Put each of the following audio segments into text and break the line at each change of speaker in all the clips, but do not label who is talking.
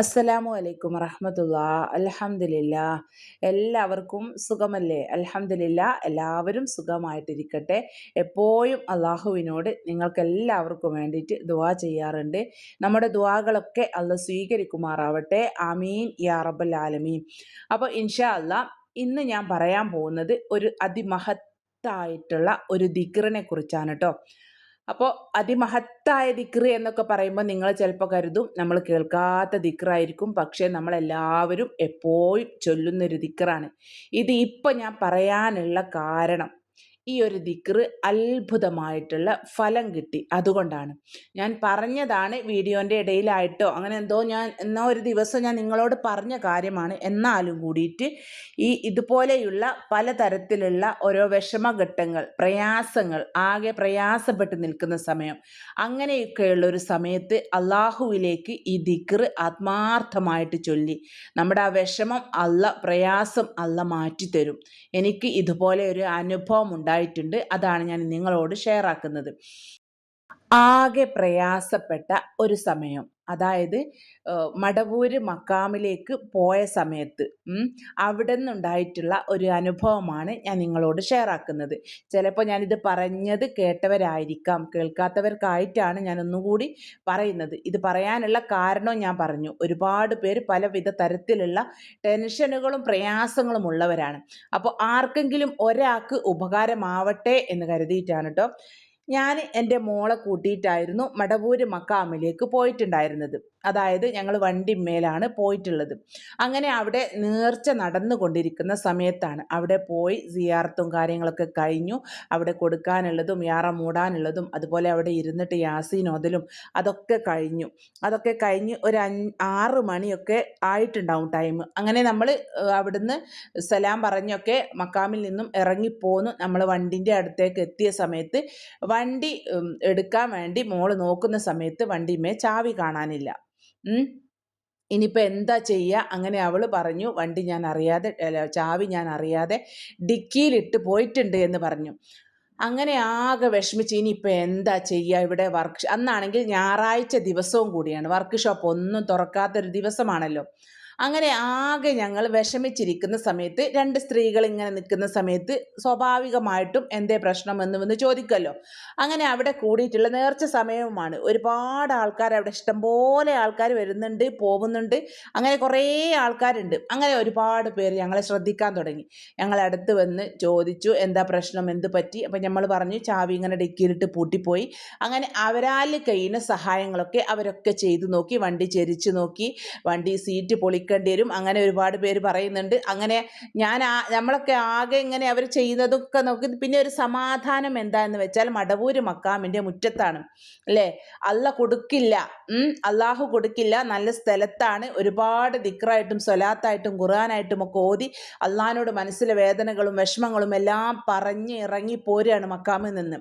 അസ്സലാമു അലൈക്കും വറഹമത്തുള്ള. അലഹമില്ല എല്ലാവർക്കും സുഖമല്ലേ? അലഹമില്ല എല്ലാവരും സുഖമായിട്ടിരിക്കട്ടെ. എപ്പോഴും അള്ളാഹുവിനോട് നിങ്ങൾക്ക് എല്ലാവർക്കും വേണ്ടിയിട്ട് ദുവാ ചെയ്യാറുണ്ട്. നമ്മുടെ ദുവാകളൊക്കെ അല്ല സ്വീകരിക്കുമാറാവട്ടെ. ആമീൻ യാ റബ്ബൽ ആലമീൻ. അപ്പോൾ ഇൻഷാ അല്ല ഇന്ന് ഞാൻ പറയാൻ പോകുന്നത് ഒരു അതിമഹത്തായിട്ടുള്ള ഒരു ദിക്റിനെ കുറിച്ചാണ് കേട്ടോ അപ്പോൾ അതിമഹത്തായ ദിക്റ് എന്നൊക്കെ പറയുമ്പോൾ നിങ്ങൾ ചിലപ്പോൾ കരുതും. നമ്മൾ കേൾക്കാത്ത ദിക്റായിരിക്കും. പക്ഷേ നമ്മളെല്ലാവരും എപ്പോഴും ചൊല്ലുന്നൊരു ദിക്റാണ്. ഇത് ഇപ്പം ഞാൻ പറയാനുള്ള കാരണം ഈ ഒരു ദിക്റ് അത്ഭുതമായിട്ടുള്ള ഫലം കിട്ടി. അതുകൊണ്ടാണ്. ഞാൻ പറഞ്ഞതാണ് വീഡിയോന്റെ ഇടയിലായിട്ടോ അങ്ങനെ എന്തോ ഞാൻ എന്നോ ഒരു ദിവസം ഞാൻ നിങ്ങളോട് പറഞ്ഞ കാര്യമാണ്. എന്നാലും കൂടിയിട്ട് ഈ ഇതുപോലെയുള്ള പലതരത്തിലുള്ള ഓരോ വിഷമഘട്ടങ്ങൾ പ്രയാസങ്ങൾ ആകെ പ്രയാസപ്പെട്ട് നിൽക്കുന്ന സമയം അങ്ങനെയൊക്കെയുള്ള ഒരു സമയത്ത് അള്ളാഹുവിലേക്ക് ഈ ദിക്റ് ആത്മാർത്ഥമായിട്ട് ചൊല്ലി. നമ്മുടെ ആ വിഷമം അല്ല പ്രയാസം അല്ല മാറ്റിത്തരും. എനിക്ക് ഇതുപോലെ ഒരു അനുഭവം ഉണ്ടായി ഉണ്ടായിട്ടുണ്ട് അതാണ് ഞാൻ നിങ്ങളോട് ഷെയർ ആക്കുന്നത്. ആകെ പ്രയാസപ്പെട്ട ഒരു സമയം. അതായത് മടവൂര് മക്കാമിലേക്ക് പോയ സമയത്ത് അവിടെ നിന്നുണ്ടായിട്ടുള്ള ഒരു അനുഭവമാണ് ഞാൻ നിങ്ങളോട് ഷെയർ ആക്കുന്നത്. ചിലപ്പോൾ ഞാനിത് പറഞ്ഞത് കേട്ടവരായിരിക്കാം കേൾക്കാത്തവർക്കായിട്ടാണ് ഞാൻ ഒന്നുകൂടി പറയുന്നത്. ഇത് പറയാനുള്ള കാരണവും ഞാൻ പറഞ്ഞു. ഒരുപാട് പേര് പലവിധ തരത്തിലുള്ള ടെൻഷനുകളും പ്രയാസങ്ങളും ഉള്ളവരാണ്. അപ്പോൾ ആർക്കെങ്കിലും ഒരാൾക്ക് ഉപകാരമാവട്ടെ എന്ന് കരുതിയിട്ടാണ് കേട്ടോ ഞാൻ എന്റെ മോളെ കൂട്ടിയിട്ടായിരുന്നു മടവൂര് മക്കാമിലേക്ക് പോയിട്ടുണ്ടായിരുന്നത്. അതായത് ഞങ്ങൾ വണ്ടിമേലാണ് പോയിട്ടുള്ളത്. അങ്ങനെ അവിടെ നേർച്ച നടന്നുകൊണ്ടിരിക്കുന്ന സമയത്താണ്. അവിടെ പോയി സിയാർത്തും കാര്യങ്ങളൊക്കെ കഴിഞ്ഞു. അവിടെ കൊടുക്കാനുള്ളതും യാറ മൂടാനുള്ളതും അതുപോലെ അവിടെ ഇരുന്നിട്ട് യാസീനോതലും അതൊക്കെ കഴിഞ്ഞു. അതൊക്കെ കഴിഞ്ഞ് ഒരു ആറ് മണിയൊക്കെ ആയിട്ടുണ്ടാവും ടൈം അങ്ങനെ നമ്മൾ അവിടുന്ന് സലാം പറഞ്ഞൊക്കെ മക്കാമിൽ നിന്നും ഇറങ്ങിപ്പോന്നു നമ്മൾ വണ്ടിന്റെ അടുത്തേക്ക് എത്തിയ സമയത്ത് വണ്ടി എടുക്കാൻ വേണ്ടി മോൾ നോക്കുന്ന സമയത്ത് വണ്ടിമേ ചാവി കാണാനില്ല. ഇനിയിപ്പോൾ എന്താ ചെയ്യുക അങ്ങനെ അവൾ പറഞ്ഞു വണ്ടി ഞാൻ അറിയാതെ ചാവി ഞാൻ അറിയാതെ ഡിക്കിയിലിട്ട് പോയിട്ടുണ്ട് എന്ന് പറഞ്ഞു. അങ്ങനെ ആകെ വിഷമിച്ച് ഇനിയിപ്പോൾ എന്താ ചെയ്യുക ഇവിടെ വർക്ക് അന്നാണെങ്കിൽ ഞായറാഴ്ച ദിവസവും കൂടിയാണ്. വർക്ക് ഷോപ്പ് ഒന്നും തുറക്കാത്തൊരു ദിവസമാണല്ലോ. അങ്ങനെ ആകെ ഞങ്ങൾ വിഷമിച്ചിരിക്കുന്ന സമയത്ത് രണ്ട് സ്ത്രീകൾ ഇങ്ങനെ നിൽക്കുന്ന സമയത്ത് സ്വാഭാവികമായിട്ടും എന്തേ പ്രശ്നം എന്ന് വന്ന് ചോദിക്കുമല്ലോ അങ്ങനെ അവിടെ കൂടിയിട്ടുള്ള നേർച്ച സമയവുമാണ്. ഒരുപാട് ആൾക്കാർ അവിടെ ഇഷ്ടംപോലെ ആൾക്കാർ വരുന്നുണ്ട് പോകുന്നുണ്ട്. അങ്ങനെ കുറേ ആൾക്കാരുണ്ട്. അങ്ങനെ ഒരുപാട് പേര് ഞങ്ങളെ ശ്രദ്ധിക്കാൻ തുടങ്ങി. ഞങ്ങളെ അടുത്ത് വന്ന് ചോദിച്ചു എന്താ പ്രശ്നം? എന്ത് പറ്റി? അപ്പം നമ്മൾ പറഞ്ഞു ചാവി ഇങ്ങനെ ഡിക്കിയിലിട്ട് പൂട്ടിപ്പോയി. അങ്ങനെ അവരാൽ കഴിയുന്ന സഹായങ്ങളൊക്കെ അവരൊക്കെ ചെയ്തു നോക്കി വണ്ടി ചെരിച്ച് നോക്കി വണ്ടി സീറ്റ് പൊളി എടുക്കേണ്ടി വരും അങ്ങനെ ഒരുപാട് പേര് പറയുന്നുണ്ട്. അങ്ങനെ ഞാൻ നമ്മളൊക്കെ ആകെ ഇങ്ങനെ അവർ ചെയ്യുന്നതൊക്കെ നോക്കി പിന്നെ ഒരു സമാധാനം എന്താന്ന് വെച്ചാൽ മടവൂര് മക്കാമിന്റെ മുറ്റത്താണ്. അല്ലേ? അല്ല കൊടുക്കില്ല. അള്ളാഹു കൊടുക്കില്ല. നല്ല സ്ഥലത്താണ്. ഒരുപാട് ദിക്റായിട്ടും സ്വലാത്തായിട്ടും ഖുറാനായിട്ടും ഒക്കെ ഓതി അള്ളഹാനോട് മനസ്സിലെ വേദനകളും വിഷമങ്ങളും എല്ലാം പറഞ്ഞ് ഇറങ്ങി പോരുകയാണ് മക്കാമിൽ നിന്ന്.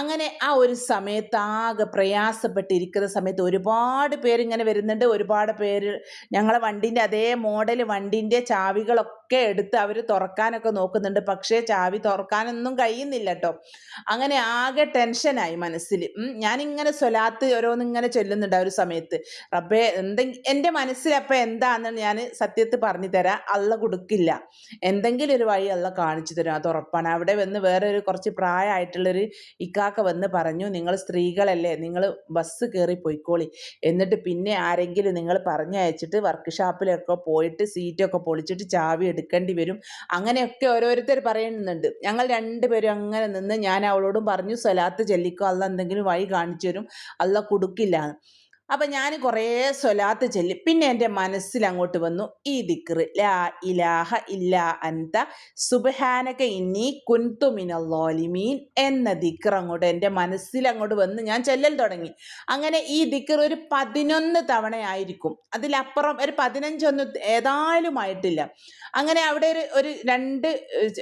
അങ്ങനെ ആ ഒരു സമയത്ത് ആകെ പ്രയാസപ്പെട്ടിരിക്കുന്ന സമയത്ത് ഒരുപാട് പേരിങ്ങനെ വരുന്നുണ്ട്. ഒരുപാട് പേര് ഞങ്ങളെ വണ്ടിന്റെ അതേ മോഡൽ വണ്ടിന്റെ ചാവികളൊക്കെ എടുത്ത് അവർ തുറക്കാനൊക്കെ നോക്കുന്നുണ്ട്. പക്ഷേ ചാവി തുറക്കാനൊന്നും കഴിയുന്നില്ല കേട്ടോ അങ്ങനെ ആകെ ടെൻഷനായി മനസ്സിൽ ഞാനിങ്ങനെ സ്വലാത്ത് ഓരോന്നിങ്ങനെ ചൊല്ലുന്നുണ്ട് ആ ഒരു സമയത്ത്. റബ്ബേ എന്തെങ്കിലും എന്റെ മനസ്സിൽ അപ്പം എന്താണെന്ന് ഞാൻ സത്യത്തിൽ പറഞ്ഞു തരാം. അള്ള കൊടുക്കില്ല. എന്തെങ്കിലും ഒരു വഴി അള്ള കാണിച്ചു തരും. അത് ഉറപ്പാണ്. അവിടെ വന്ന് വേറെ ഒരു കുറച്ച് പ്രായമായിട്ടുള്ളൊരു ഇക്കാക്ക വന്ന് പറഞ്ഞു നിങ്ങൾ സ്ത്രീകളല്ലേ നിങ്ങൾ ബസ് കയറി പോയിക്കോളി. എന്നിട്ട് പിന്നെ ആരെങ്കിലും നിങ്ങൾ പറഞ്ഞയച്ചിട്ട് വർക്ക് ഷാപ്പിലൊക്കെ പോയിട്ട് സീറ്റൊക്കെ പൊളിച്ചിട്ട് ചാവി എടുക്കേണ്ടി വരും. അങ്ങനെയൊക്കെ ഓരോരുത്തർ പറയുന്നുണ്ട്. ഞങ്ങൾ രണ്ടുപേരും അങ്ങനെ നിന്ന് ഞാൻ അവളോടും പറഞ്ഞു സ്വലാത്ത് ചെല്ലിക്കോ അല്ല എന്തെങ്കിലും വഴി കാണിച്ചു തരും. അല്ല കൊടുക്കില്ല. അപ്പം ഞാൻ കുറേ സ്വലാത്ത് ചൊല്ലി. പിന്നെ എന്റെ മനസ്സിൽ അങ്ങോട്ട് വന്നു ഈ ദിക്റ് ലാ ഇലാഹ ഇല്ല അന്ത സുബഹാനക ഇന്നി കുൻതുമിനല്ലോലിമീൻ എന്ന ദിക്ർ അങ്ങോട്ട് എന്റെ മനസ്സിൽ അങ്ങോട്ട് വന്ന് ഞാൻ ചെല്ലൽ തുടങ്ങി. അങ്ങനെ ഈ ദിക്ർ ഒരു പതിനൊന്ന് തവണയായിരിക്കും. അതിലപ്പുറം ഒരു പതിനഞ്ചൊന്നും ഏതായാലും ആയിട്ടില്ല. അങ്ങനെ അവിടെ ഒരു ഒരു രണ്ട്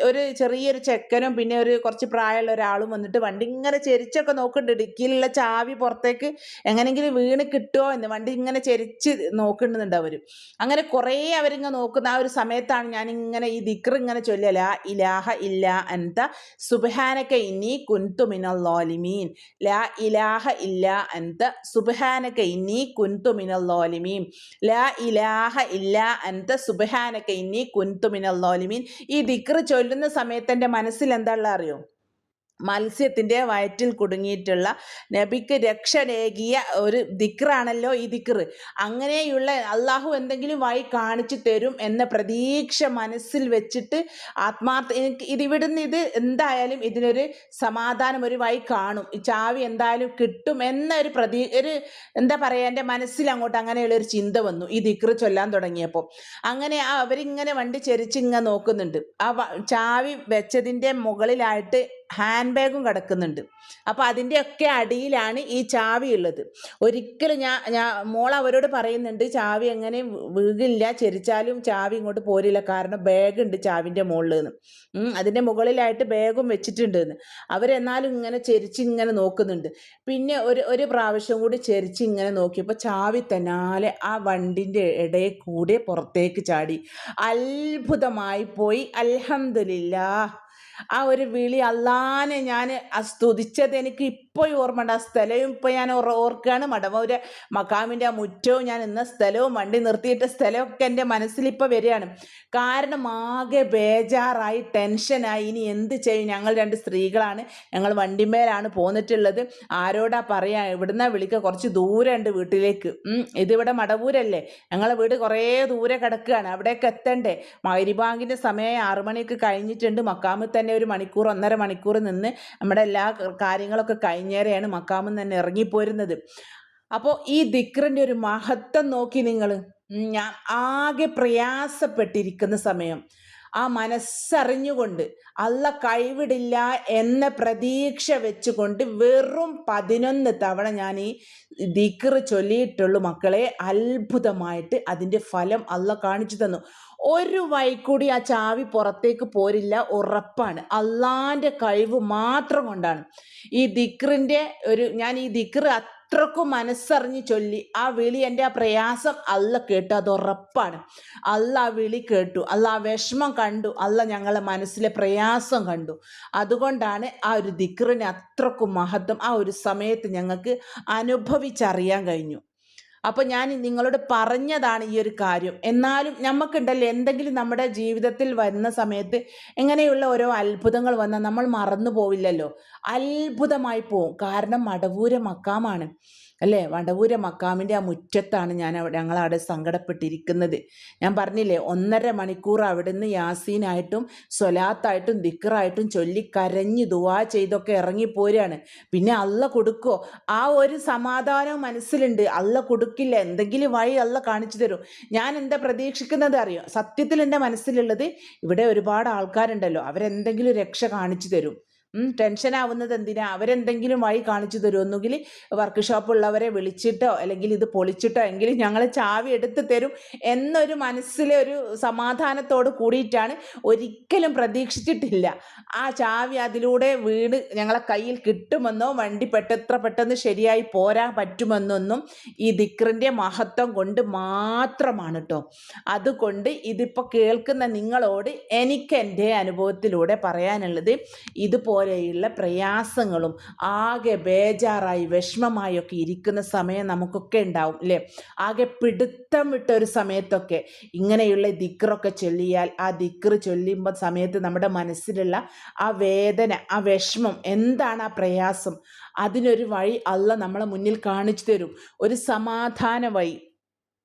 ഒരു ചെറിയൊരു ചെക്കനും പിന്നെ ഒരു കുറച്ച് പ്രായമുള്ള ഒരാളും വന്നിട്ട് വണ്ടി ഇങ്ങനെ ചെരിച്ചൊക്കെ നോക്കുന്നുണ്ട്. ഇടുക്കിയിലുള്ള ചാവി പുറത്തേക്ക് എങ്ങനെയെങ്കിലും വീണ് കിട്ടുമോ എന്ന് വണ്ടി ഇങ്ങനെ ചെരിച്ച് നോക്കുന്നുണ്ട് അവർ അങ്ങനെ കുറേ അവരിങ്ങനെ നോക്കുന്ന ആ ഒരു സമയത്താണ് ഞാൻ ഇങ്ങനെ ഈ ദിക്ർ ഇങ്ങനെ ചൊല്ലല ഇലാഹ ഇല്ല അൻത സുബാനക്ക ഇനി കുന്തു മിനല്ലോലിമീൻ ലാ ഇലാഹ ഇല്ല അൻത സുബാനക്ക ഇനി കുന്തു മിനല്ലോലിമീൻ ലാ ഇലാഹ ഇല്ല അൻത സുബാനക്ക ഇനി കുന്തു മിനല്ലോലിമീൻ ഈ ദിക്ർ ചൊല്ലുന്ന സമയത്ത് എന്റെ മനസ്സിൽ എന്താ അറിയോ? മത്സ്യത്തിന്റെ വയറ്റിൽ കുടുങ്ങിയിട്ടുള്ള നബിക്ക് രക്ഷനേകിയ ഒരു ദിക്റാണല്ലോ ഈ ദിക്ർ അങ്ങനെയുള്ള അള്ളാഹു എന്തെങ്കിലും വഴി കാണിച്ചു തരും എന്ന പ്രതീക്ഷ മനസ്സിൽ വെച്ചിട്ട് ആത്മാർത്ഥ എനിക്ക് ഇത് ഇത് എന്തായാലും ഇതിനൊരു സമാധാനം ഒരു വഴി കാണും. ഈ ചാവി എന്തായാലും കിട്ടും എന്നൊരു പ്രതീ ഒരു എന്താ പറയുക എന്റെ മനസ്സിൽ അങ്ങോട്ട് അങ്ങനെയുള്ള ഒരു ചിന്ത വന്നു ഈ ദിക്ർ ചൊല്ലാൻ തുടങ്ങിയപ്പോൾ. അങ്ങനെ അവരിങ്ങനെ വണ്ടി ചെരിച്ച് ഇങ്ങനെ നോക്കുന്നുണ്ട്. ആ ചാവി വെച്ചതിന്റെ മുകളിലായിട്ട് ഹാൻഡ് ബാഗും കിടക്കുന്നുണ്ട്. അപ്പോൾ അതിന്റെയൊക്കെ അടിയിലാണ് ഈ ചാവി ഉള്ളത് ഒരിക്കലും ഞാൻ ഞാൻ മോൾ അവരോട് പറയുന്നുണ്ട് ചാവി എങ്ങനെയും വീകില്ല ചെരിച്ചാലും ചാവി ഇങ്ങോട്ട് പോരില്ല കാരണം ബാഗ് ഉണ്ട് ചാവിന്റെ മുകളിൽ നിന്ന് അതിന്റെ മുകളിലായിട്ട് ബാഗും വെച്ചിട്ടുണ്ട് എന്ന് അവരെന്നാലും ഇങ്ങനെ ചെരിച്ച് ഇങ്ങനെ നോക്കുന്നുണ്ട്. പിന്നെ ഒരു ഒരു പ്രാവശ്യം കൂടി ചെരിച്ച് ഇങ്ങനെ നോക്കിയപ്പോൾ ചാവി തന്നാലെ ആ വണ്ടിന്റെ ഇടയിൽ കൂടെ പുറത്തേക്ക് ചാടി. അത്ഭുതമായി പോയി. അൽഹംദുലില്ലാ ആ ഒരു വിളി അല്ലാനെ ഞാൻ സ്തുതിച്ചത് എനിക്ക് ഇപ്പോൾ ഓർമ്മയുണ്ട്. ആ സ്ഥലവും ഇപ്പോൾ ഞാൻ ഓർ ഓർക്കുകയാണ്. മടമൂര് മക്കാമിന്റെ ആ മുറ്റവും ഞാൻ ഇന്ന സ്ഥലവും വണ്ടി നിർത്തിയിട്ട സ്ഥലമൊക്കെ എന്റെ മനസ്സിൽ ഇപ്പോൾ വരികയാണ്. കാരണം ആകെ ബേജാറായി ടെൻഷനായി. ഇനി എന്ത് ചെയ്യും? ഞങ്ങൾ രണ്ട് സ്ത്രീകളാണ്. ഞങ്ങൾ വണ്ടിമേലാണ് പോന്നിട്ടുള്ളത്. ആരോടാ പറയാ? ഇവിടുന്ന് വിളിക്കുക കുറച്ച് ദൂരം ഉണ്ട് വീട്ടിലേക്ക് ഇതിവിടെ മടവൂരല്ലേ? ഞങ്ങളെ വീട് കുറേ ദൂരെ കിടക്കുകയാണ്. അവിടേക്ക് എത്തണ്ടേ? മൈരിബാങ്കിന്റെ സമയം ആറുമണിയൊക്കെ കഴിഞ്ഞിട്ടുണ്ട്. മക്കാമിൽ തന്നെ ഒരു മണിക്കൂർ ഒന്നര മണിക്കൂർ നിന്ന് നമ്മുടെ എല്ലാ കാര്യങ്ങളൊക്കെ കഴിഞ്ഞേരെയാണ് മക്കാമിൽ തന്നെ ഇറങ്ങിപ്പോരുന്നത്. അപ്പോൾ ഈ ദിക്റിന്റെ ഒരു മഹത്വം നോക്കി നിങ്ങൾ ഞാൻ ആകെ പ്രയാസപ്പെട്ടിരിക്കുന്ന സമയം. ആ മനസ്സറിഞ്ഞുകൊണ്ട് അല്ല കൈവിടില്ല എന്ന പ്രതീക്ഷ വെച്ചുകൊണ്ട് വെറും പതിനൊന്ന് തവണ ഞാൻ ഈ ദിക്റ് ചൊല്ലിയിട്ടുള്ളൂ മക്കളെ. അത്ഭുതമായിട്ട് അതിന്റെ ഫലം അല്ല കാണിച്ചു തന്നു. ഒരു വൈക്കൂടി ആ ചാവി പുറത്തേക്ക് പോരില്ല ഉറപ്പാണ്. അള്ളാന്റെ കഴിവ് മാത്രം കൊണ്ടാണ്. ഈ ദിക്റിന്റെ ഒരു ഞാൻ ഈ ദിക്ർ അത്രക്കും മനസ്സറിഞ്ഞ് ചൊല്ലി ആ വിളി എന്റെ ആ പ്രയാസം അല്ല കേട്ടു അത് ഉറപ്പാണ്. അല്ല ആ വിളി കേട്ടു അല്ല ആ വിഷമം കണ്ടു അല്ല ഞങ്ങളെ മനസ്സിലെ പ്രയാസം കണ്ടു. അതുകൊണ്ടാണ് ആ ഒരു ദിക്റിന് അത്രക്കും മഹത്വം ആ ഒരു സമയത്ത് ഞങ്ങൾക്ക് അനുഭവിച്ചറിയാൻ കഴിഞ്ഞു. അപ്പോൾ ഞാൻ നിങ്ങളോട് പറഞ്ഞതാണ് ഈ ഒരു കാര്യം. എന്നാലും നമുക്കുണ്ടല്ലോ എന്തെങ്കിലും നമ്മുടെ ജീവിതത്തിൽ വരുന്ന സമയത്ത് എങ്ങനെയുള്ള ഓരോ അത്ഭുതങ്ങൾ വന്നാൽ നമ്മൾ മറന്നു പോവില്ലല്ലോ. അത്ഭുതമായി പോവും. കാരണം മടവൂര മക്കാമാണ്. അല്ലേ? വടവൂര മക്കാമിന്റെ ആ മുറ്റത്താണ് ഞാൻ അവിടെ ഞങ്ങളവിടെ സങ്കടപ്പെട്ടിരിക്കുന്നത്. ഞാൻ പറഞ്ഞില്ലേ ഒന്നര മണിക്കൂർ അവിടുന്ന് യാസീനായിട്ടും സ്വലാത്തായിട്ടും ദിക്കറായിട്ടും ചൊല്ലി കരഞ്ഞ് ദുവാ ചെയ്തൊക്കെ ഇറങ്ങിപ്പോരാണ് പിന്നെ അല്ല കൊടുക്കോ? ആ ഒരു സമാധാനം മനസ്സിലുണ്ട്. അല്ല കൊടുക്കില്ല. എന്തെങ്കിലും വഴി അല്ല കാണിച്ചു തരും. ഞാൻ എന്താ പ്രതീക്ഷിക്കുന്നത് അറിയോ? സത്യത്തിൽ എന്റെ മനസ്സിലുള്ളത് ഇവിടെ ഒരുപാട് ആൾക്കാരുണ്ടല്ലോ. അവരെന്തെങ്കിലും രക്ഷ കാണിച്ചു തരും. ടെൻഷൻ ആവുന്നത് എന്തിനാ? അവരെന്തെങ്കിലും വഴി കാണിച്ചു തരും ഒന്നുകിൽ വർക്ക് ഷോപ്പുള്ളവരെ വിളിച്ചിട്ടോ അല്ലെങ്കിൽ ഇത് പൊളിച്ചിട്ടോ എങ്കിലും ഞങ്ങൾ ചാവി എടുത്ത് തരും എന്നൊരു മനസ്സിലെ ഒരു സമാധാനത്തോട് കൂടിയിട്ടാണ് ഒരിക്കലും പ്രതീക്ഷിച്ചിട്ടില്ല. ആ ചാവി അതിലൂടെ വീട് ഞങ്ങളെ കയ്യിൽ കിട്ടുമെന്നോ വണ്ടി പെട്ടെത്ര പെട്ടെന്ന് ശരിയായി പോരാൻ പറ്റുമെന്നൊന്നും ഈ ദിക്റിന്റെ മഹത്വം കൊണ്ട് മാത്രമാണ് കേട്ടോ അതുകൊണ്ട് ഇതിപ്പോൾ കേൾക്കുന്ന നിങ്ങളോട് എനിക്ക് എന്റെ അനുഭവത്തിലൂടെ പറയാനുള്ളത് ഇതുപോലെയുള്ള പ്രയാസങ്ങളും ആകെ ബേജാറായി വിഷമമായൊക്കെ ഇരിക്കുന്ന സമയം നമുക്കൊക്കെ ഉണ്ടാവും അല്ലേ ആകെ പിടുത്തം വിട്ട ഒരു സമയത്തൊക്കെ ഇങ്ങനെയുള്ള ദിക്റൊക്കെ ചൊല്ലിയാൽ ആ ദിക്റ് ചൊല്ലുമ്പോൾ സമയത്ത് നമ്മുടെ മനസ്സിലുള്ള ആ വേദന ആ വിഷമം എന്താണ് ആ പ്രയാസം? അതിനൊരു വഴി അല്ല നമ്മളെ മുന്നിൽ കാണിച്ചു തരും. ഒരു സമാധാന വഴി.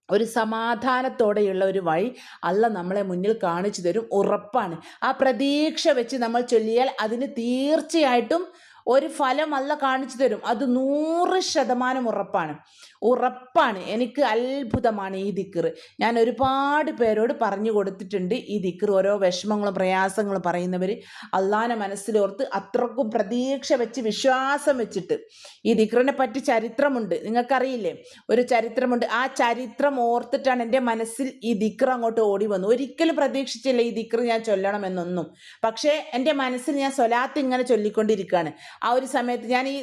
ഒരു സമാധാനത്തോടെയുള്ള ഒരു വഴി അല്ല നമ്മളെ മുന്നിൽ കാണിച്ചു തരും. ഉറപ്പാണ്. ആ പ്രതീക്ഷ വെച്ച് നമ്മൾ ചൊല്ലിയാൽ അതിന് തീർച്ചയായിട്ടും ഒരു ഫലമല്ല കാണിച്ചു തരും. അത് നൂറ് ശതമാനം ഉറപ്പാണ്. ഉറപ്പാണ്. എനിക്ക് അത്ഭുതമാണ് ഈ ദിക്കർ ഞാൻ ഒരുപാട് പേരോട് പറഞ്ഞു കൊടുത്തിട്ടുണ്ട് ഈ ദിക്കർ ഓരോ വിഷമങ്ങളും പ്രയാസങ്ങളും പറയുന്നവർ അള്ളാനെ മനസ്സിലോർത്ത് അത്രക്കും പ്രതീക്ഷ വെച്ച് വിശ്വാസം വെച്ചിട്ട്. ഈ ദിക്കറിനെ പറ്റി ചരിത്രമുണ്ട്. നിങ്ങൾക്കറിയില്ലേ? ഒരു ചരിത്രമുണ്ട്. ആ ചരിത്രം ഓർത്തിട്ടാണ് എന്റെ മനസ്സിൽ ഈ ദിക്കർ അങ്ങോട്ട് ഓടി വന്നു. ഒരിക്കലും പ്രതീക്ഷിച്ചില്ല ഈ ദിക്കർ ഞാൻ ചൊല്ലണമെന്നൊന്നും പക്ഷേ എന്റെ മനസ്സിൽ ഞാൻ സ്വലാത്ത് ഇങ്ങനെ ചൊല്ലിക്കൊണ്ടിരിക്കുകയാണ് ആ ഒരു സമയത്ത് ഞാൻ ഈ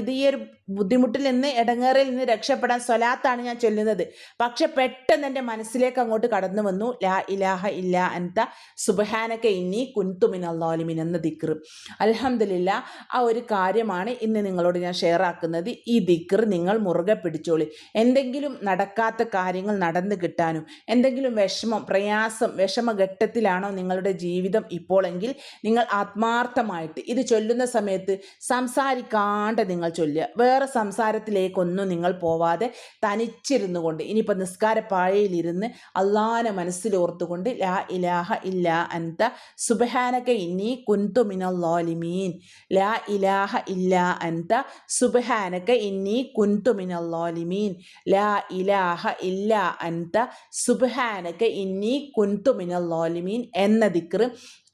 ഇത് ഈ ഒരു ബുദ്ധിമുട്ടിൽ നിന്ന് ഇടങ്ങേറിൽ നിന്ന് രക്ഷപ്പെടാൻ സ്വലാത്താണ് ഞാൻ ചൊല്ലുന്നത്. പക്ഷെ പെട്ടെന്ന് എന്റെ മനസ്സിലേക്ക് അങ്ങോട്ട് കടന്നു വന്നു. ലാ ഇലാഹ ഇല്ല അൻത സുബഹാനൊക്കെ ഇന്നി കുൻതുമിൻ അള്ളാലിമിൻ എന്ന ദിക്ർ അലഹമില്ല ആ ഒരു കാര്യമാണ് ഇന്ന് നിങ്ങളോട് ഞാൻ ഷെയർ ആക്കുന്നത്. ഈ ദിക്ർ നിങ്ങൾ മുറുകെ പിടിച്ചോളി. എന്തെങ്കിലും നടക്കാത്ത കാര്യങ്ങൾ നടന്നു കിട്ടാനും എന്തെങ്കിലും വിഷമം പ്രയാസം വിഷമഘട്ടത്തിലാണോ നിങ്ങളുടെ ജീവിതം ഇപ്പോഴെങ്കിൽ നിങ്ങൾ ആത്മാർത്ഥമായിട്ട് ഇത് ചൊല്ലുന്ന സമയത്ത് സംസാരിക്കാണ്ട് നിങ്ങൾ ചൊല്ലുക. വേറെ സംസാരത്തിലേക്കൊന്നും നിങ്ങൾ പോവാതെ തനിച്ചിരുന്നു കൊണ്ട് ഇനിയിപ്പോൾ നിസ്കാരപ്പാഴയിലിരുന്ന് അള്ളാനെ മനസ്സിലോർത്തുകൊണ്ട് ലാ ഇലാഹ ഇല്ല അൻത സുബഹാനക ഇനി കുന്തു മിനല്ലോലിമീൻ ലാ ഇലാഹ ഇല്ല അൻത സുബഹാനക ഇനി കുന്തു മിനല്ലോലിമീൻ ലാ ഇലാഹ ഇല്ല അൻത സുബഹാനക ഇനി കുന്തു മിനല്ലോലിമീൻ എന്ന ദിക്ർ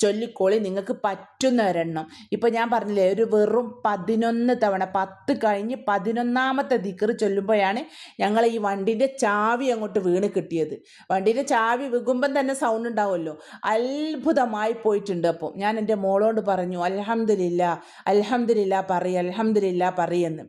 ചൊല്ലിക്കോളി നിങ്ങൾക്ക് പറ്റുന്ന ഒരെണ്ണം ഇപ്പം ഞാൻ പറഞ്ഞില്ലേ ഒരു വെറും പതിനൊന്ന് തവണ പത്ത് കഴിഞ്ഞ് പതിനൊന്നാമത്തെ ദിക്കറ് ചൊല്ലുമ്പോഴാണ് ഞങ്ങൾ ഈ വണ്ടിന്റെ ചാവി അങ്ങോട്ട് വീണ് കിട്ടിയത്. വണ്ടിന്റെ ചാവി വികുമ്പം തന്നെ സൗണ്ട് ഉണ്ടാവുമല്ലോ. അത്ഭുതമായി പോയിട്ടുണ്ട് അപ്പം. ഞാൻ എന്റെ മോളോട് പറഞ്ഞു അലഹമില്ല അലഹമില്ല പറയ അലഹമില്ല പറയെന്ന്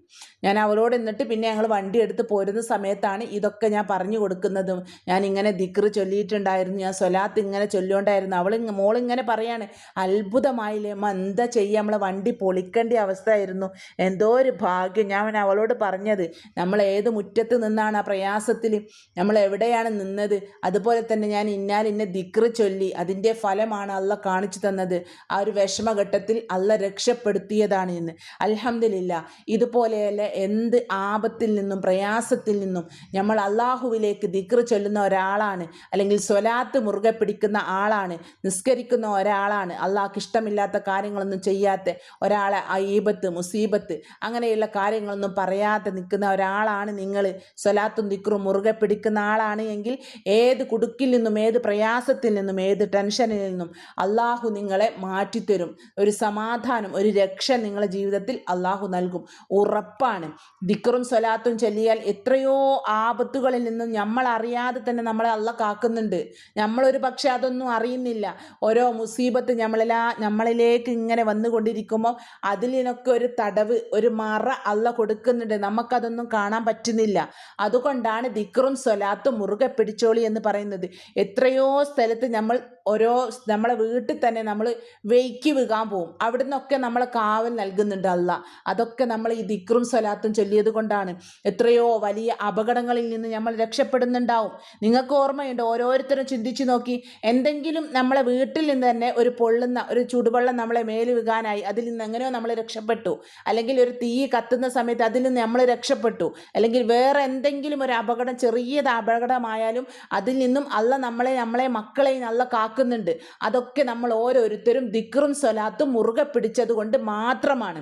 ഞാൻ അവളോട് എന്നിട്ട് പിന്നെ ഞങ്ങൾ വണ്ടി എടുത്ത് പോരുന്ന സമയത്താണ് ഇതൊക്കെ ഞാൻ പറഞ്ഞു കൊടുക്കുന്നതും. ഞാൻ ഇങ്ങനെ ദിക്റ് ചൊല്ലിയിട്ടുണ്ടായിരുന്നു. ഞാൻ സ്വലാത്ത് ഇങ്ങനെ ചൊല്ലുകൊണ്ടായിരുന്നു അവൾ മോളിങ്ങനെ പറയാണ്. അത്ഭുതമായില്ലേ അമ്മ എന്താ ചെയ്യുക നമ്മളെ വണ്ടി പൊളിക്കേണ്ട അവസ്ഥയായിരുന്നു. എന്തോ ഒരു ഭാഗ്യം. ഞാൻ അവളോട് പറഞ്ഞത് നമ്മൾ ഏത് മുറ്റത്ത് നിന്നാണ് ആ പ്രയാസത്തിൽ നമ്മൾ എവിടെയാണ് നിന്നത്? അതുപോലെ തന്നെ ഞാൻ ഇന്നാൽ ഇന്ന ദിക്റ് ചൊല്ലി അതിന്റെ ഫലമാണ് അല്ല കാണിച്ചു തന്നത്. ആ ഒരു വിഷമഘട്ടത്തിൽ അല്ല രക്ഷപ്പെടുത്തിയതാണ് ഇന്ന്. അലഹമില്ല ഇതുപോലെയല്ല എന്ത് ആപത്തിൽ നിന്നും പ്രയാസത്തിൽ നിന്നും നമ്മൾ അള്ളാഹുവിലേക്ക് ദിക്റ് ചൊല്ലുന്ന ഒരാളാണ് അല്ലെങ്കിൽ സ്വലാത്ത് മുറുകെ പിടിക്കുന്ന ആളാണ് നിസ്കരിക്കുന്ന ഒരാളാണ് അള്ളാഹ്ക്ക് ഇഷ്ടമില്ലാത്ത കാര്യങ്ങളൊന്നും ചെയ്യാത്ത ഒരാളെ അയ്യബത്ത് മുസീബത്ത് അങ്ങനെയുള്ള കാര്യങ്ങളൊന്നും പറയാതെ നിൽക്കുന്ന ഒരാളാണ് നിങ്ങൾ. സ്വലാത്തും ദിക്റും മുറുകെ പിടിക്കുന്ന ആളാണ് എങ്കിൽ ഏത് കുടുക്കിൽ നിന്നും ഏത് പ്രയാസത്തിൽ നിന്നും ഏത് ടെൻഷനിൽ നിന്നും അള്ളാഹു നിങ്ങളെ മാറ്റിത്തരും. ഒരു സമാധാനം ഒരു രക്ഷ നിങ്ങളുടെ ജീവിതത്തിൽ അള്ളാഹു നൽകും. ഉറപ്പാണ്. ദിക്റും സ്വലാത്തും ചൊല്ലിയാൽ എത്രയോ ആപത്തുകളിൽ നിന്നും നമ്മൾ അറിയാതെ തന്നെ നമ്മളെ അള്ള കാക്കുന്നുണ്ട്. നമ്മളൊരു പക്ഷെ അതൊന്നും അറിയുന്നില്ല. ഓരോ മുസീബത്ത് നമ്മളെല്ലാ നമ്മളിലേക്ക് ഇങ്ങനെ വന്നുകൊണ്ടിരിക്കുമ്പോൾ അതിലിനൊക്കെ ഒരു തടവ് ഒരു മറ അള്ള കൊടുക്കുന്നുണ്ട്. നമുക്കതൊന്നും കാണാൻ പറ്റുന്നില്ല. അതുകൊണ്ടാണ് ദിക്കറും സ്വലാത്തും മുറുകെ പിടിച്ചോളി എന്ന് പറയുന്നത്. എത്രയോ സ്ഥലത്ത് നമ്മൾ ഓരോ നമ്മളെ വീട്ടിൽ തന്നെ നമ്മൾ വെയ്ക്ക് വീകാൻ പോവും. അവിടെ നിന്നൊക്കെ നമ്മളെ കാവൽ നൽകുന്നുണ്ട് അല്ല അതൊക്കെ നമ്മൾ ഈ ദിക്റും സ്വലാത്തും ചൊല്ലിയത് കൊണ്ടാണ്. എത്രയോ വലിയ അപകടങ്ങളിൽ നിന്ന് നമ്മൾ രക്ഷപ്പെടുന്നുണ്ടാവും. നിങ്ങൾക്ക് ഓർമ്മയുണ്ട്? ഓരോരുത്തരും ചിന്തിച്ചു നോക്കി എന്തെങ്കിലും നമ്മളെ വീട്ടിൽ നിന്ന് തന്നെ ഒരു പൊള്ളുന്ന ഒരു ചുടുവെള്ളം നമ്മളെ മേൽ വീകാനായി അതിൽ നിന്ന് എങ്ങനെയോ നമ്മൾ രക്ഷപ്പെട്ടു. അല്ലെങ്കിൽ ഒരു തീ കത്തുന്ന സമയത്ത് അതിൽ നിന്ന് നമ്മൾ രക്ഷപ്പെട്ടു. അല്ലെങ്കിൽ വേറെ എന്തെങ്കിലും ഒരു അപകടം ചെറിയത് അപകടമായാലും അതിൽ നിന്നും അല്ല നമ്മളെ നമ്മളെ മക്കളെയും നല്ല കാക്കുന്നുണ്ട് അതൊക്കെ നമ്മൾ ഓരോരുത്തരും ദിക്റും സ്വലാത്തും മുറുകെ പിടിച്ചത് കൊണ്ട് മാത്രമാണ്.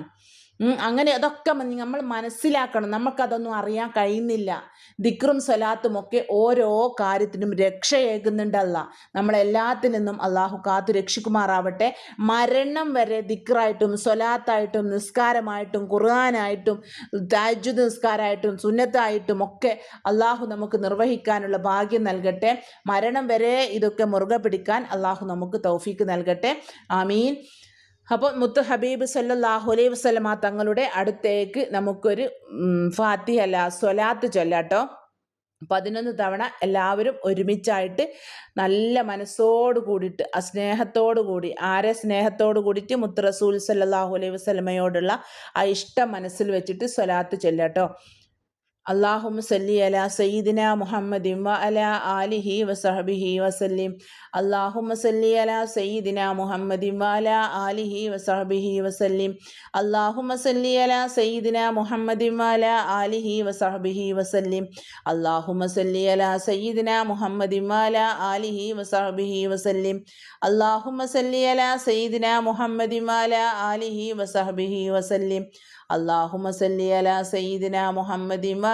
അങ്ങനെ അതൊക്കെ നമ്മൾ മനസ്സിലാക്കണം. നമുക്കതൊന്നും അറിയാൻ കഴിയുന്നില്ല. ദിക്റും സ്വലാത്തും ഒക്കെ ഓരോ കാര്യത്തിനും രക്ഷയേകുന്നുണ്ടല്ല. നമ്മളെല്ലാത്തിൽ നിന്നും അള്ളാഹു കാത്തു രക്ഷിക്കുമാറാവട്ടെ. മരണം വരെ ദിക്റായിട്ടും സ്വലാത്തായിട്ടും നിസ്കാരമായിട്ടും ഖുർആാനായിട്ടും താജു നിസ്കാരമായിട്ടും സുന്നത്തായിട്ടും ഒക്കെ അള്ളാഹു നമുക്ക് നിർവഹിക്കാനുള്ള ഭാഗ്യം നൽകട്ടെ. മരണം വരെ ഇതൊക്കെ മുറുകെ പിടിക്കാൻ അള്ളാഹു നമുക്ക് തൗഫീക്ക് നൽകട്ടെ. ആമീൻ. അപ്പോൾ മുത്ത് ഹബീബ് സല്ലാഹു അലൈഹി വസ്ലമ തങ്ങളുടെ അടുത്തേക്ക് നമുക്കൊരു ഫാത്തി അല്ല സ്വലാത്ത് ചൊല്ലാട്ടോ. പതിനൊന്ന് തവണ എല്ലാവരും ഒരുമിച്ചായിട്ട് നല്ല മനസ്സോട് കൂടിയിട്ട് ആ സ്നേഹത്തോടു കൂടി ആരെ സ്നേഹത്തോട് കൂടിയിട്ട് മുത്ത് റസൂൽ സല്ലാഹു അലൈഹി വസ്ലമയോടുള്ള ആ ഇഷ്ടം മനസ്സിൽ വെച്ചിട്ട് സ്വലാത്ത് ചൊല്ലാട്ടോ. അള്ളാഹും സല്ലി അല സയ്യിദിന മുഹമ്മദിൻ വ അല ആലിഹി വസഹബിഹി വസല്ലിം. അള്ളാഹും സല്ലി അല സയ്യിദിന മുഹമ്മദിൻ വ അല ആലിഹി വസഹബിഹി വസല്ലിം. അള്ളാഹും സല്ലി അല സയ്യിദിന മുഹമ്മദിൻ വ അല ആലിഹി വസഹബിഹി വസല്ലിം. അള്ളാഹും സല്ലി അല സയ്യിദിന മുഹമ്മദിൻ വ അല ആലിഹി വസഹബിഹി വസല്ലിം. അള്ളാഹും സല്ലി അല സയ്യിദിന മുഹമ്മദിൻ വ അല ആലിഹി വസഹബിഹി വസല്ലിം. അള്ളാഹും സല്ലി അല സയ്യിദിന മുഹമ്മദിൻ വ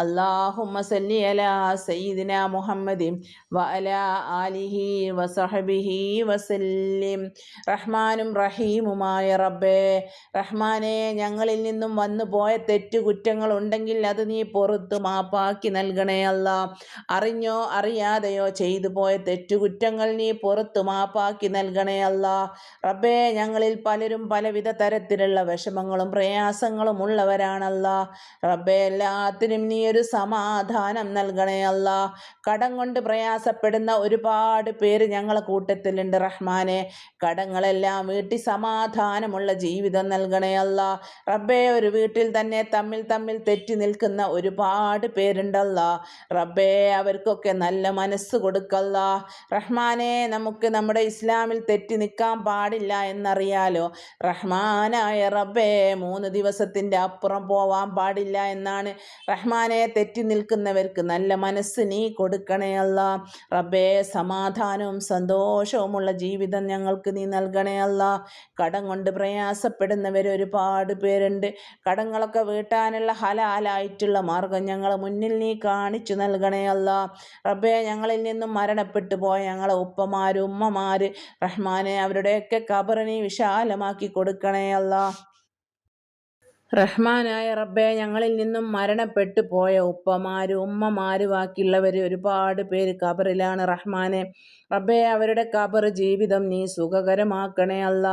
അള്ളാഹുമ്മ സല്ലി അലാ സയ്യിദിന മുഹമ്മദ് വഅല ആലിഹി വസഹബിഹി വസല്ലിം. റഹ്മാനും റഹീമുമായ റബ്ബേ റഹ്മാനെ ഞങ്ങളിൽ നിന്നും വന്നു പോയ തെറ്റുകുറ്റങ്ങൾ ഉണ്ടെങ്കിൽ അത് നീ പുറത്ത് മാപ്പാക്കി നൽകണേ അല്ല. അറിഞ്ഞോ അറിയാതെയോ ചെയ്തു പോയ തെറ്റുകുറ്റങ്ങൾ നീ പുറത്ത് മാപ്പാക്കി നൽകണേ അല്ല. റബ്ബേ ഞങ്ങളിൽ പലരും പലവിധ തരത്തിലുള്ള വിഷമങ്ങളും പ്രയാസങ്ങളും ഉള്ളവരാണല്ല റബ്ബേ എല്ലാത്തിനും നീ ഒരു സമാധാനം നൽകണേ അല്ല. കടം കൊണ്ട് പ്രയാസപ്പെടുന്ന ഒരുപാട് പേര് ഞങ്ങളെ കൂട്ടത്തിലുണ്ട് റഹ്മാനെ. കടങ്ങളെല്ലാം വീട്ടി സമാധാനമുള്ള ജീവിതം നൽകണേ അല്ല. റബ്ബേ ഒരു വീട്ടിൽ തന്നെ തമ്മിൽ തമ്മിൽ തെറ്റി നിൽക്കുന്ന ഒരുപാട് പേരുണ്ടല്ല റബ്ബേ അവർക്കൊക്കെ നല്ല മനസ്സ് കൊടുക്കല്ല. റഹ്മാനെ നമുക്ക് നമ്മുടെ ഇസ്ലാമിൽ തെറ്റി നിൽക്കാൻ പാടില്ല എന്നറിയാലോ? റഹ്മാനായ റബ്ബേ മൂന്ന് ദിവസത്തിന്റെ അപ്പുറം പോവാൻ പാടില്ല എന്നാണ് റഹ്മാനെ തെറ്റി നിൽക്കുന്നവർക്ക് നല്ല മനസ്സ് നീ കൊടുക്കണേ അല്ല. റബ്ബേ സമാധാനവും സന്തോഷവുമുള്ള ജീവിതം ഞങ്ങൾക്ക് നീ നൽകണേ അല്ല. കടം കൊണ്ട് പ്രയാസപ്പെടുന്നവർ ഒരുപാട് പേരുണ്ട്. കടങ്ങളൊക്കെ വീട്ടാനുള്ള ഹലാലായിട്ടുള്ള മാർഗം ഞങ്ങൾ മുന്നിൽ നീ കാണിച്ചു നൽകണേ അല്ല. റബ്ബേ ഞങ്ങളിൽ നിന്നും മരണപ്പെട്ടു പോയ ഞങ്ങളെ ഉപ്പമാര് ഉമ്മമാര് റഹ്മാനെ അവരുടെയൊക്കെ കബറിനെ വിശാലമാക്കി കൊടുക്കണേ അല്ല. റഹ്മാനായ റബ്ബെ ഞങ്ങളിൽ നിന്നും മരണപ്പെട്ടു പോയ ഉപ്പമാര് ഉമ്മമാര് ബാക്കിയുള്ളവർ ഒരുപാട് പേര് കബറിലാണ് റഹ്മാനെ. റബ്ബെ അവരുടെ കബർ ജീവിതം നീ സുഖകരമാക്കണേ അല്ല.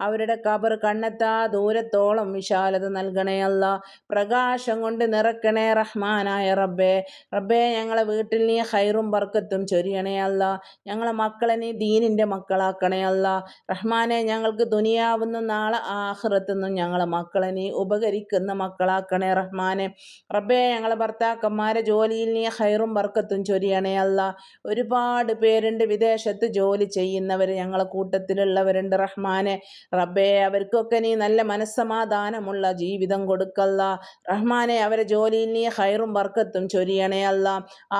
അവരുടെ കബർ കണ്ണെത്താ ദൂരത്തോളം വിശാലത നൽകണേ അല്ല. പ്രകാശം കൊണ്ട് നിറക്കണേ റഹ്മാനായ റബ്ബെ. റബ്ബെ ഞങ്ങളെ വീട്ടിൽ നീ ഹൈറും ബർക്കത്തും ചൊരിയണേ അല്ല. ഞങ്ങളെ മക്കളെ നീ ദീനിന്റെ മക്കളാക്കണേ അല്ല. റഹ്മാനെ ഞങ്ങൾക്ക് ദുനിയാവുന്ന നാളെ ആഹ്റത്തുനിന്നും ഞങ്ങളെ മക്കളെ നീ ഉപകരിക്കുന്ന മക്കളാക്കണേ റഹ്മാനെ. റബ്ബേ ഞങ്ങളെ ഭർത്താക്കന്മാരെ ജോലിയിൽ നീ ഹൈറും വർക്കത്തും ചൊരിയണേ അല്ല. ഒരുപാട് പേരുണ്ട് വിദേശത്ത് ജോലി ചെയ്യുന്നവർ ഞങ്ങളെ കൂട്ടത്തിലുള്ളവരുണ്ട് റഹ്മാനെ. റബ്ബേ അവർക്കൊക്കെ നീ നല്ല മനസ്സമാധാനമുള്ള ജീവിതം കൊടുക്കല്ല. റഹ്മാനെ അവരെ ജോലിയിൽ നീ ഹൈറും വർക്കത്തും ചൊരിയണേ അല്ല.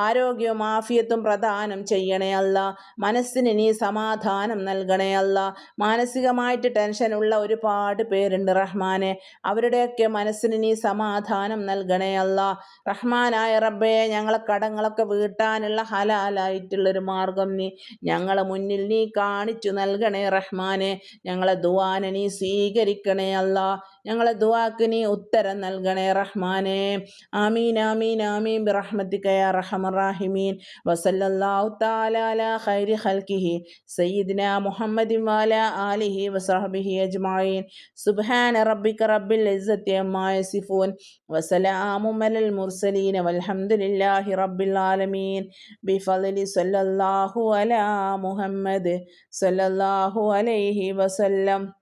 ആരോഗ്യവും ആഫിയത്തും പ്രദാനം ചെയ്യണേ അല്ല. മനസ്സിന് നീ സമാധാനം നൽകണേ അല്ല. മാനസികമായിട്ട് ടെൻഷനുള്ള ഒരുപാട് പേരുണ്ട് റഹ്മാനെ. അവരുടെയൊക്കെ മനസ്സിന് നീ സമാധാനം നൽകണേ അല്ല. റഹ്മാനായ റബ്ബയെ ഞങ്ങളെ കടങ്ങളൊക്കെ വീട്ടാനുള്ള ഹലാലായിട്ടുള്ളൊരു മാർഗം നീ ഞങ്ങളെ മുന്നിൽ നീ കാണിച്ചു നൽകണേ റഹ്മാനെ. ഞങ്ങളെ ദുവാനെ നീ സ്വീകരിക്കണേ അല്ല. ഞങ്ങളെ ദുവാക്ക് നീ ഉത്തരം നൽകണേ റഹ്മാനെ. ആമീൻ ആമീൻ ആമീൻ. ബിറഹ്മത്തിക യാ റഹമറാഹിമീൻ വസല്ലല്ലാഹു തആല അലാ ഖൈരി ഖൽഖിഹി. സയ്യിദിന മുഹമ്മദിൻ വഅല ആലിഹി വസഹബിഹി അജ്മഈൻ. സുബ്ഹാന റബ്ബിക റബ്ബിൽ ഇസ്സത്തി അമ്മാ യസിഫൂൻ. വസലാമു അലൽ മുർസലീൻ വൽഹംദുലില്ലാഹി റബ്ബിൽ ആലമീൻ. ബിഫളലി സല്ലല്ലാഹു അലാ മുഹമ്മദ് സല്ലല്ലാഹു അലൈഹി വസല്ലം.